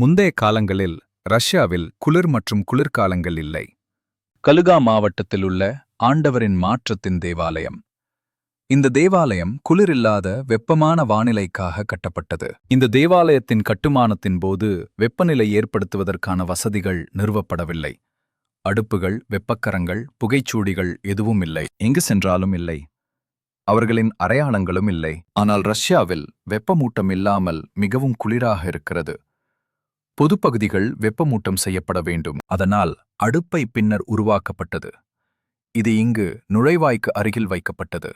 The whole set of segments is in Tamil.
முந்தைய காலங்களில் ரஷ்யாவில் குளிர் மற்றும் குளிர்காலங்கள் இல்லை. கலுகா மாவட்டத்தில் உள்ள ஆண்டவரின் மாற்றத்தின் தேவாலயம். இந்த தேவாலயம் குளிரில்லாத வெப்பமான வானிலைக்காக கட்டப்பட்டது. இந்த தேவாலயத்தின் கட்டுமானத்தின் போது வெப்பநிலை ஏற்படுத்துவதற்கான வசதிகள் நிறுவப்படவில்லை. அடுப்புகள் வெப்பக்கரங்கள் புகைச்சூடிகள் எதுவும் இல்லை. எங்கு சென்றாலும் இல்லை. அவர்களின் அடையாளங்களும் இல்லை. ஆனால் ரஷ்யாவில் வெப்பமூட்டம் இல்லாமல் மிகவும் குளிராக இருக்கிறது. பொதுப்பகுதிகள் வெப்பமூட்டம் செய்யப்பட வேண்டும். அதனால் அடுப்பை பின்னர் உருவாக்கப்பட்டது. இது இங்கு நுழைவாய்க்கு அருகில் வைக்கப்பட்டது.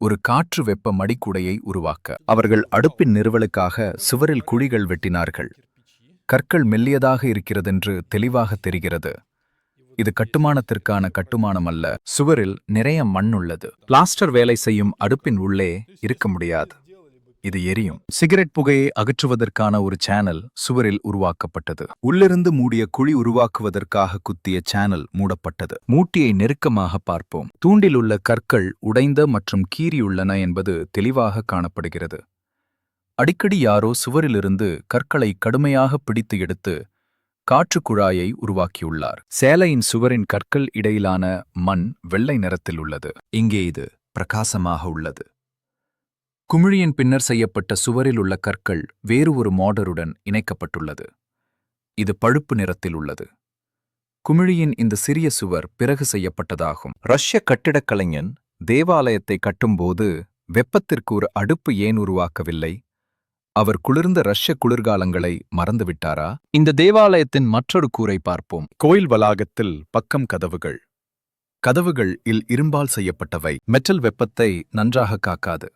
ஒரு காற்று வெப்ப மடிக்குடையை உருவாக்க. அவர்கள் அடுப்பின் நிறுவலுக்காக சுவரில் குழிகள் வெட்டினார்கள். கற்கள் மெல்லியதாக இருக்கிறதென்று தெளிவாக தெரிகிறது. இது கட்டுமானத்திற்கான கட்டுமானம் அல்ல சுவரில் நிறைய மண் உள்ளது. பிளாஸ்டர் வேலை செய்யும் அடுப்பின் உள்ளே இருக்க முடியாது. இது எரியும். சிகரெட் புகையை அகற்றுவதற்கான ஒரு சேனல் சுவரில் உருவாக்கப்பட்டது. உள்ளிருந்து மூடிய குழி உருவாக்குவதற்காக குத்திய சேனல் மூடப்பட்டது. மூட்டியை நெருக்கமாக பார்ப்போம். தூண்டில் உள்ள கற்கள் உடைந்த மற்றும் கீறியுள்ளன என்பது தெளிவாக காணப்படுகிறது. அடிக்கடி யாரோ சுவரிலிருந்து கற்களை கடுமையாக பிடித்து எடுத்து காற்றுக் குழாயை உருவாக்கியுள்ளார். சேலையின் சுவரின் கற்கள் இடையிலான மண் வெள்ளை நிறத்தில் உள்ளது. இங்கே இது பிரகாசமாக உள்ளது. குமிழியின் பின்னர் செய்யப்பட்ட சுவரில் உள்ள கற்கள் வேறு ஒரு மாடருடன் இணைக்கப்பட்டுள்ளது. இது பழுப்பு நிறத்தில் உள்ளது. குமிழியின் இந்த சிறிய சுவர் பிறகு செய்யப்பட்டதாகும். ரஷ்ய கட்டிடக் கலைஞன் தேவாலயத்தை கட்டும்போது வெப்பத்திற்கு ஒரு அடுப்பு ஏன் உருவாக்கவில்லை? அவர் குளிர்ந்த ரஷ்ய குளிர்காலங்களை மறந்துவிட்டாரா? இந்த தேவாலயத்தின் மற்றொரு கூரை பார்ப்போம். கோயில் வளாகத்தில் பக்கம் கதவுகள். கதவுகள் இல் இரும்பால் செய்யப்பட்டவை. மெட்டல் வெப்பத்தை நன்றாக காக்காது.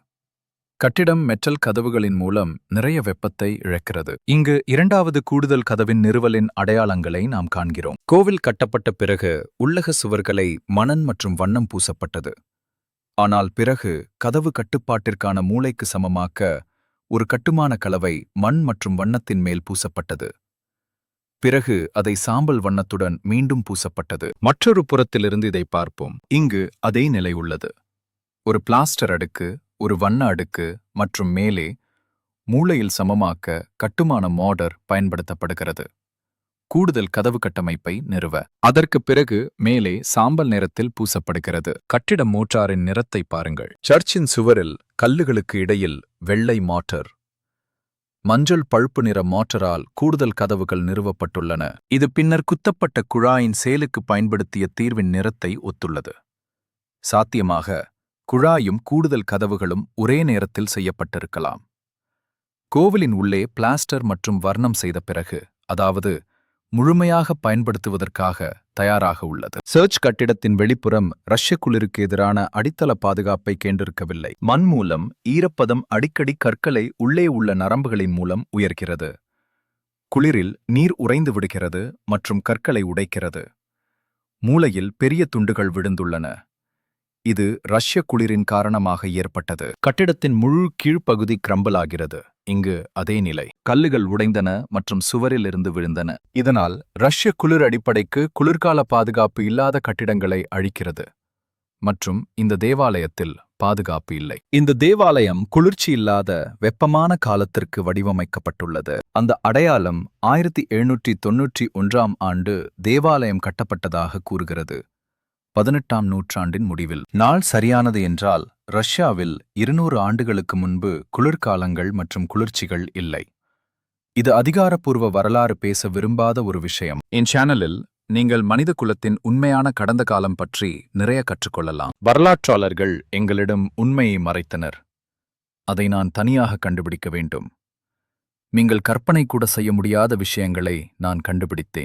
கட்டிடம் மெட்டல் கதவுகளின் மூலம் நிறைய வெப்பத்தை இழக்கிறது. இங்கு இரண்டாவது கூடுதல் கதவின் நிறுவலின் அடையாளங்களை நாம் காண்கிறோம். கோவில் கட்டப்பட்ட பிறகு உள்ளக சுவர்களை மணன் மற்றும் வண்ணம் பூசப்பட்டது. ஆனால் பிறகு கதவு கட்டுப்பாட்டிற்கான மூளைக்கு சமமாக்க ஒரு கட்டுமான கலவை மண் மற்றும் வண்ணத்தின் மேல் பூசப்பட்டது. பிறகு அதை சாம்பல் வண்ணத்துடன் மீண்டும் பூசப்பட்டது. மற்றொரு புறத்திலிருந்து இதை பார்ப்போம். இங்கு அதே நிலை உள்ளது. ஒரு பிளாஸ்டர் அடுக்கு ஒரு வண்ண அடுக்கு மற்றும் மேலே மூளையில் சமமாக்க கட்டுமான மாடர் பயன்படுத்தப்படுகிறது. கூடுதல் கதவு கட்டமைப்பை நிறுவ. அதற்கு பிறகு மேலே சாம்பல் நிறத்தில் பூசப்படுகிறது. கட்டிட மோட்டாரின் நிறத்தை பாருங்கள். சர்ச்சின் சுவரில் கல்லுகளுக்கு இடையில் வெள்ளை மாட்டர். மஞ்சள் பழுப்பு நிற மாட்டரால் கூடுதல் கதவுகள் நிறுவப்பட்டுள்ளன. இது பின்னர் குத்தப்பட்ட குழாயின் சேலுக்கு பயன்படுத்திய தீர்வின் நிறத்தை ஒத்துள்ளது. சாத்தியமாக குழாயும் கூடுதல் கதவுகளும் ஒரே நேரத்தில் செய்யப்பட்டிருக்கலாம். கோவிலின் உள்ளே பிளாஸ்டர் மற்றும் வர்ணம் செய்த பிறகு அதாவது முழுமையாக பயன்படுத்துவதற்காக தயாராக உள்ளது. சர்ச் கட்டிடத்தின் வெளிப்புறம் ரஷ்ய குளிருக்கு எதிரான அடித்தள பாதுகாப்பை கேண்டிருக்கவில்லை. மண் மூலம் ஈரப்பதம் அடிக்கடி கற்களை உள்ளே உள்ள நரம்புகளின் மூலம் உயர்கிறது. குளிரில் நீர் உறைந்து விடுகிறது மற்றும் கற்களை உடைக்கிறது. மூளையில் பெரிய துண்டுகள் விழுந்துள்ளன. இது ரஷ்ய குளிரின் காரணமாக ஏற்பட்டது. கட்டிடத்தின் முழு கீழ்ப்பகுதி கிரம்பலாகிறது. ஆகிறது இங்கு அதே நிலை. கல்லுகள் உடைந்தன மற்றும் சுவரில் இருந்து விழுந்தன. இதனால் ரஷ்ய குளிர் அடிப்படைக்கு குளிர்கால பாதுகாப்பு இல்லாத கட்டிடங்களை அழிக்கிறது. மற்றும் இந்த தேவாலயத்தில் பாதுகாப்பு இல்லை. இந்த தேவாலயம் குளிர்ச்சி இல்லாத வெப்பமான காலத்திற்கு வடிவமைக்கப்பட்டுள்ளது. அந்த அடையாளம் ஆயிரத்தி எழுநூற்றி தொன்னூற்றி ஒன்றாம் ஆண்டு தேவாலயம் கட்டப்பட்டதாக கூறுகிறது. பதினெட்டாம் நூற்றாண்டின் முடிவில். நாள் சரியானது என்றால் ரஷ்யாவில் இருநூறு ஆண்டுகளுக்கு முன்பு குளிர்காலங்கள் மற்றும் குளிர்ச்சிகள் இல்லை. இது அதிகாரப்பூர்வ வரலாறு பேச விரும்பாத ஒரு விஷயம். என் சேனலில் நீங்கள் மனித குலத்தின் உண்மையான கடந்த காலம் பற்றி நிறைய கற்றுக்கொள்ளலாம். வரலாற்றாளர்கள் எங்களிடம் உண்மையை மறைத்தனர். அதை நான் தனியாக கண்டுபிடிக்க வேண்டும். நீங்கள் கற்பனை கூட செய்ய முடியாத விஷயங்களை நான் கண்டுபிடித்தேன்.